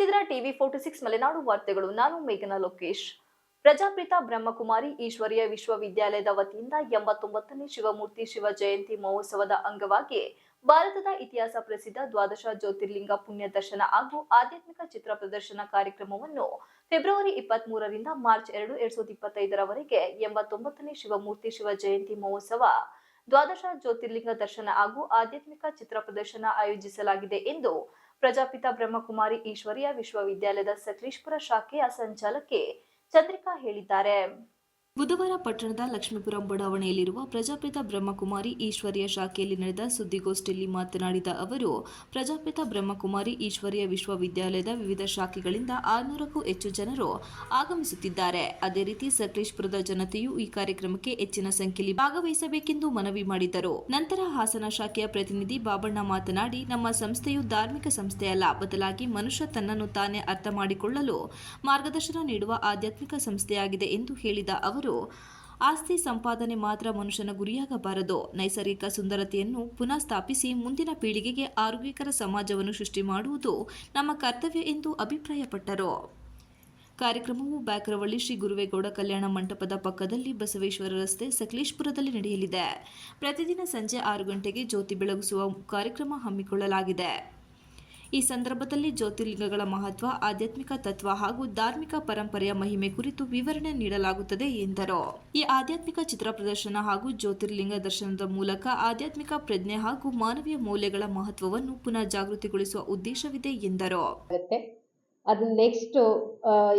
ನೋಡ್ತಿದ್ರ TV forty six Malenadu ವಾರ್ತೆಗಳು. ನಾನು ಮೇಘನಾ ಲೋಕೇಶ್. ಪ್ರಜಾಪಿತ ಬ್ರಹ್ಮಕುಮಾರಿ ಈಶ್ವರೀಯ ವಿಶ್ವವಿದ್ಯಾಲಯದ ವತಿಯಿಂದ ಎಂಬತ್ತೊಂಬತ್ತನೇ ಶಿವಮೂರ್ತಿ ಶಿವ ಜಯಂತಿ ಮಹೋತ್ಸವದ ಅಂಗವಾಗಿ ಭಾರತದ ಇತಿಹಾಸ ಪ್ರಸಿದ್ಧ ದ್ವಾದಶ ಜ್ಯೋತಿರ್ಲಿಂಗ ಪುಣ್ಯ ದರ್ಶನ ಹಾಗೂ ಆಧ್ಯಾತ್ಮಿಕ ಚಿತ್ರ ಪ್ರದರ್ಶನ ಕಾರ್ಯಕ್ರಮವನ್ನು ಫೆಬ್ರವರಿ ಇಪ್ಪತ್ತ್ ಮೂರರಿಂದ ಮಾರ್ಚ್ ಎರಡು ಎರಡ್ ಸಾವಿರದ ಇಪ್ಪತ್ತೈದರವರೆಗೆ ಎಂಬತ್ತೊಂಬತ್ತನೇ ಶಿವಮೂರ್ತಿ ಶಿವ ಜಯಂತಿ ಮಹೋತ್ಸವ, ದ್ವಾದಶ ಜ್ಯೋತಿರ್ಲಿಂಗ ದರ್ಶನ ಹಾಗೂ ಆಧ್ಯಾತ್ಮಿಕ ಚಿತ್ರ ಪ್ರದರ್ಶನ ಆಯೋಜಿಸಲಾಗಿದೆ ಎಂದು ಪ್ರಜಾಪಿತ ಬ್ರಹ್ಮಕುಮಾರಿ ಈಶ್ವರಿಯ ವಿಶ್ವವಿದ್ಯಾಲಯದ ಸಕಲೇಶ್ಪುರ ಶಾಖೆಯ ಸಂಚಾಲಕಿ ಚಂದ್ರಿಕಾ ಹೇಳಿದ್ದಾರೆ. ಬುಧವಾರ ಪಟ್ಟಣದ ಲಕ್ಷ್ಮೀಪುರಂ ಬಡಾವಣೆಯಲ್ಲಿರುವ ಪ್ರಜಾಪಿತ ಬ್ರಹ್ಮಕುಮಾರಿ ಈಶ್ವರ್ಯ ಶಾಖೆಯಲ್ಲಿ ನಡೆದ ಸುದ್ದಿಗೋಷ್ಠಿಯಲ್ಲಿ ಮಾತನಾಡಿದ ಅವರು, ಪ್ರಜಾಪಿತ ಬ್ರಹ್ಮಕುಮಾರಿ ಈಶ್ವರ್ಯ ವಿಶ್ವವಿದ್ಯಾಲಯದ ವಿವಿಧ ಶಾಖೆಗಳಿಂದ ಆರುನೂರಕ್ಕೂ ಹೆಚ್ಚು ಜನರು ಆಗಮಿಸುತ್ತಿದ್ದಾರೆ. ಅದೇ ರೀತಿ ಸಕಲೇಶ್ಪುರದ ಜನತೆಯು ಈ ಕಾರ್ಯಕ್ರಮಕ್ಕೆ ಹೆಚ್ಚಿನ ಸಂಖ್ಯೆಯಲ್ಲಿ ಭಾಗವಹಿಸಬೇಕೆಂದು ಮನವಿ ಮಾಡಿದರು. ನಂತರ ಹಾಸನ ಶಾಖೆಯ ಪ್ರತಿನಿಧಿ ಬಾಬಣ್ಣ ಮಾತನಾಡಿ, ನಮ್ಮ ಸಂಸ್ಥೆಯು ಧಾರ್ಮಿಕ ಸಂಸ್ಥೆಯಲ್ಲ, ಬದಲಾಗಿ ಮನುಷ್ಯ ತನ್ನನ್ನು ತಾನೇ ಅರ್ಥ ಮಾಡಿಕೊಳ್ಳಲು ಮಾರ್ಗದರ್ಶನ ನೀಡುವ ಆಧ್ಯಾತ್ಮಿಕ ಸಂಸ್ಥೆಯಾಗಿದೆ ಎಂದು ಹೇಳಿದ ಅವರು. ಆಸ್ತಿ ಸಂಪಾದನೆ ಮಾತ್ರ ಮನುಷ್ಯನ ಗುರಿಯಾಗಬಾರದು. ನೈಸರ್ಗಿಕ ಸುಂದರತೆಯನ್ನು ಪುನಃ ಸ್ಥಾಪಿಸಿ ಮುಂದಿನ ಪೀಳಿಗೆಗೆ ಆರೋಗ್ಯಕರ ಸಮಾಜವನ್ನು ಸೃಷ್ಟಿ ಮಾಡುವುದು ನಮ್ಮ ಕರ್ತವ್ಯ ಎಂದು ಅಭಿಪ್ರಾಯಪಟ್ಟರು. ಕಾರ್ಯಕ್ರಮವು ಬ್ಯಾಕ್ರವಳ್ಳಿ ಶ್ರೀ ಗುರುವೇಗೌಡ ಕಲ್ಯಾಣ ಮಂಟಪದ ಪಕ್ಕದಲ್ಲಿ ಬಸವೇಶ್ವರ ರಸ್ತೆ ಸಕಲೇಶ್ಪುರದಲ್ಲಿ ನಡೆಯಲಿದೆ. ಪ್ರತಿದಿನ ಸಂಜೆ ಆರು ಗಂಟೆಗೆ ಜ್ಯೋತಿ ಬೆಳಗಿಸುವ ಕಾರ್ಯಕ್ರಮ ಹಮ್ಮಿಕೊಳ್ಳಲಾಗಿದೆ. ಈ ಸಂದರ್ಭದಲ್ಲಿ ಜ್ಯೋತಿರ್ಲಿಂಗಗಳ ಮಹತ್ವ, ಆಧ್ಯಾತ್ಮಿಕ ತತ್ವ ಹಾಗೂ ಧಾರ್ಮಿಕ ಪರಂಪರೆಯ ಮಹಿಮೆ ಕುರಿತು ವಿವರಣೆ ನೀಡಲಾಗುತ್ತದೆ ಎಂದರು. ಈ ಆಧ್ಯಾತ್ಮಿಕ ಚಿತ್ರ ಪ್ರದರ್ಶನ ಹಾಗೂ ಜ್ಯೋತಿರ್ಲಿಂಗ ದರ್ಶನದ ಮೂಲಕ ಆಧ್ಯಾತ್ಮಿಕ ಪ್ರಜ್ಞೆ ಹಾಗೂ ಮಾನವೀಯ ಮೌಲ್ಯಗಳ ಮಹತ್ವವನ್ನು ಪುನಃ ಜಾಗೃತಿಗೊಳಿಸುವ ಉದ್ದೇಶವಿದೆ ಎಂದರು. ಅದು ನೆಕ್ಸ್ಟ್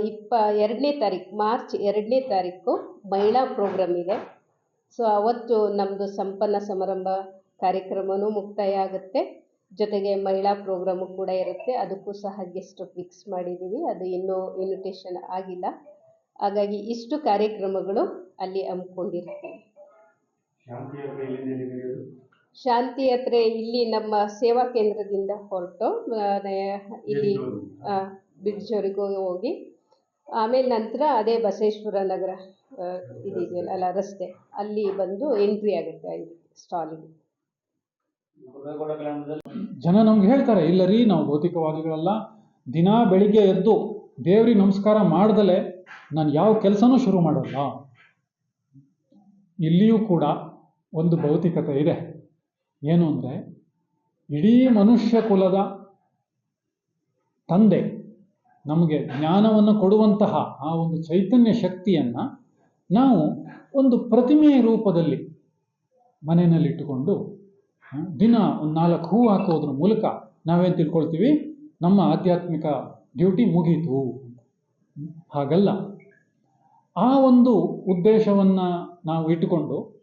ಇಪ್ಪ, ಎರಡನೇ ತಾರೀಕು, ಮಾರ್ಚ್ ಎರಡನೇ ತಾರೀಕು ಮಹಿಳಾ ಪ್ರೋಗ್ರಾಮ್ ಇದೆ. ಸೊ ಅವತ್ತು ನಮ್ಮದು ಸಂಪನ್ನ ಸಮಾರಂಭ ಕಾರ್ಯಕ್ರಮವೂ ಮುಕ್ತಾಯ ಆಗುತ್ತೆ. ಜೊತೆಗೆ ಮಹಿಳಾ ಪ್ರೋಗ್ರಾಮು ಕೂಡ ಇರುತ್ತೆ. ಅದಕ್ಕೂ ಸಹ ಗೆಸ್ಟ್ ಫಿಕ್ಸ್ ಮಾಡಿದ್ದೀವಿ ಅದು ಇನ್ನೂ ಇನ್ವಿಟೇಷನ್ ಆಗಿಲ್ಲ. ಹಾಗಾಗಿ ಇಷ್ಟು ಕಾರ್ಯಕ್ರಮಗಳು ಅಲ್ಲಿ ಹಮ್ಮಿಕೊಂಡಿರ್ತೀವಿ. ಶಾಂತಿ ಯಾತ್ರೆ ಇಲ್ಲಿ ನಮ್ಮ ಸೇವಾ ಕೇಂದ್ರದಿಂದ ಹೊರಟು. ಇಲ್ಲಿ ಬಿಡ್ಜೋರಿಗೂ ಹೋಗಿ. ಆಮೇಲೆ ನಂತರ ಅದೇ ಬಸವೇಶ್ವರ ನಗರ ಇದೆಯಲ್ಲ ಅಲ್ಲ ರಸ್ತೆ. ಅಲ್ಲಿ ಬಂದು ಎಂಟ್ರಿ ಆಗುತ್ತೆ ಸ್ಟಾಲಿಗೆ ಜನ ನಮ್ಗೆ ಹೇಳ್ತಾರೆ, ಇಲ್ಲ ರೀ, ನಾವು ಭೌತಿಕವಾದಿಗಳಲ್ಲ. ದಿನಾ ಬೆಳಿಗ್ಗೆ ಎದ್ದು ದೇವ್ರಿಗೆ ನಮಸ್ಕಾರ ಮಾಡ್ದಲೆ ನಾನು ಯಾವ ಕೆಲಸನೂ ಶುರು ಮಾಡಲ್ಲ. ಇಲ್ಲಿಯೂ ಕೂಡ ಒಂದು ಭೌತಿಕತೆ ಇದೆ. ಏನು ಅಂದರೆ, ಇಡೀ ಮನುಷ್ಯ ಕುಲದ ತಂದೆ ನಮಗೆ ಜ್ಞಾನವನ್ನು ಕೊಡುವಂತಹ ಆ ಒಂದು ಚೈತನ್ಯ ಶಕ್ತಿಯನ್ನು ನಾವು ಒಂದು ಪ್ರತಿಮೆಯ ರೂಪದಲ್ಲಿ ಮನೆಯಲ್ಲಿಟ್ಟುಕೊಂಡು ದಿನ ಒಂದು ನಾಲ್ಕು ಹೂ ಹಾಕೋದ್ರ ಮೂಲಕ ನಾವೇನು ತಿಳ್ಕೊಳ್ತೀವಿ? ನಮ್ಮ ಆಧ್ಯಾತ್ಮಿಕ ಡ್ಯೂಟಿ ಮುಗೀತು. ಹಾಗಲ್ಲ. ಆ ಒಂದು ಉದ್ದೇಶವನ್ನು ನಾವು ಇಟ್ಟುಕೊಂಡು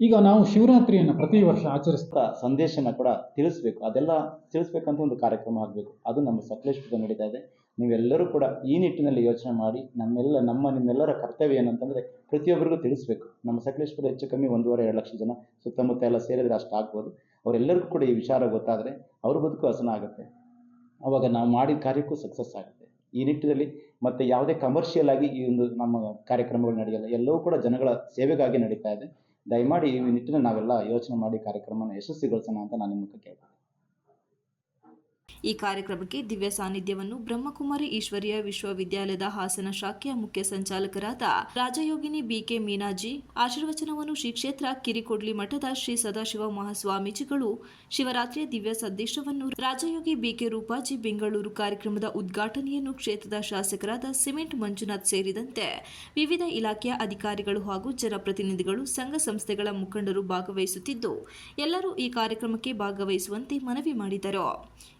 ಈಗ ನಾವು ಶಿವರಾತ್ರಿಯನ್ನು ಪ್ರತಿ ವರ್ಷ ಆಚರಿಸ್ತಾ ಸಂದೇಶನ ಕೂಡ ತಿಳಿಸ್ಬೇಕು. ಅದೆಲ್ಲ ತಿಳಿಸ್ಬೇಕಂತ ಒಂದು ಕಾರ್ಯಕ್ರಮ ಆಗಬೇಕು. ಅದು ನಮ್ಮ ಸಕಲೇಶ್ಪುರ ನಡೀತಾ ಇದೆ. ನೀವೆಲ್ಲರೂ ಕೂಡ ಈ ನಿಟ್ಟಿನಲ್ಲಿ ಯೋಚನೆ ಮಾಡಿ ನಮ್ಮೆಲ್ಲ, ನಮ್ಮ, ನಿಮ್ಮೆಲ್ಲರ ಕರ್ತವ್ಯ ಏನಂತಂದರೆ ಪ್ರತಿಯೊಬ್ಬರಿಗೂ ತಿಳಿಸ್ಬೇಕು. ನಮ್ಮ ಸಕಲೇಶ್ವರ ಹೆಚ್ಚು ಕಮ್ಮಿ ಒಂದೂವರೆ, ಎರಡು ಲಕ್ಷ ಜನ ಸುತ್ತಮುತ್ತ ಎಲ್ಲ ಸೇರಿದ್ರೆ ಅಷ್ಟು ಆಗ್ಬೋದು. ಅವರೆಲ್ಲರಿಗೂ ಕೂಡ ಈ ವಿಚಾರ ಗೊತ್ತಾದರೆ ಅವ್ರ ಬದುಕು ಹಸನ ಆಗುತ್ತೆ. ಅವಾಗ ನಾವು ಮಾಡಿದ ಕಾರ್ಯಕ್ಕೂ ಸಕ್ಸಸ್ ಆಗುತ್ತೆ. ಈ ನಿಟ್ಟಿನಲ್ಲಿ ಮತ್ತು ಯಾವುದೇ ಕಮರ್ಷಿಯಲ್ ಆಗಿ ಈ ಒಂದು ನಮ್ಮ ಕಾರ್ಯಕ್ರಮಗಳು ನಡೆಯಲ್ಲ. ಎಲ್ಲವೂ ಕೂಡ ಜನಗಳ ಸೇವೆಗಾಗಿ ನಡೀತಾ ಇದೆ. ದಯಮಾಡಿ ಈ ನಿಟ್ಟಿನಲ್ಲಿ ನಾವೆಲ್ಲ ಯೋಚನೆ ಮಾಡಿ ಕಾರ್ಯಕ್ರಮನ ಯಶಸ್ವಿಗೊಳಿಸೋಣ ಅಂತ ನಾನು ನಿಮ್ಮ ಕೇಳ್ತೀನಿ ಈ ಕಾರ್ಯಕ್ರಮಕ್ಕೆ ದಿವ್ಯ ಸಾನ್ನಿಧ್ಯವನ್ನು ಬ್ರಹ್ಮಕುಮಾರಿ ಈಶ್ವರೀಯ ವಿಶ್ವವಿದ್ಯಾಲಯದ ಹಾಸನ ಶಾಖೆಯ ಮುಖ್ಯ ಸಂಚಾಲಕರಾದ ರಾಜಯೋಗಿನಿ ಬಿಕೆ ಮೀನಾಜಿ, ಆಶೀರ್ವಚನವನ್ನು ಶ್ರೀ ಕ್ಷೇತ್ರ ಕಿರಿಕೊಡ್ಲಿ ಮಠದ ಶ್ರೀ ಸದಾಶಿವ ಮಹಾಸ್ವಾಮೀಜಿಗಳು, ಶಿವರಾತ್ರಿಯ ದಿವ್ಯ ಸಂದೇಶವನ್ನು ರಾಜಯೋಗಿ ಬಿಕೆ ರೂಪಾಜಿ ಬೆಂಗಳೂರು ಕಾರ್ಯಕ್ರಮದ ಉದ್ಘಾಟನೆಯನ್ನು ಕ್ಷೇತ್ರದ ಶಾಸಕರಾದ ಸಿಮೆಂಟ್ ಮಂಜುನಾಥ್ ಸೇರಿದಂತೆ ವಿವಿಧ ಇಲಾಖೆಯ ಅಧಿಕಾರಿಗಳು ಹಾಗೂ ಜನಪ್ರತಿನಿಧಿಗಳು, ಸಂಘ ಸಂಸ್ಥೆಗಳ ಮುಖಂಡರು ಭಾಗವಹಿಸುತ್ತಿದ್ದು, ಎಲ್ಲರೂ ಈ ಕಾರ್ಯಕ್ರಮಕ್ಕೆ ಭಾಗವಹಿಸುವಂತೆ ಮನವಿ ಮಾಡಿದರು.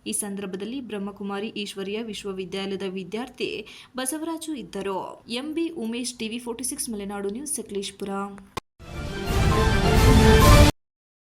ಈ ಸಂದರ್ಭದಲ್ಲಿ ಬ್ರಹ್ಮಕುಮಾರಿ ಈಶ್ವರಿಯ ವಿಶ್ವವಿದ್ಯಾಲಯದ ವಿದ್ಯಾರ್ಥಿ ಬಸವರಾಜು ಇದ್ದರು. MB Umesh TV forty six, Malenadu news, Sakleshpur.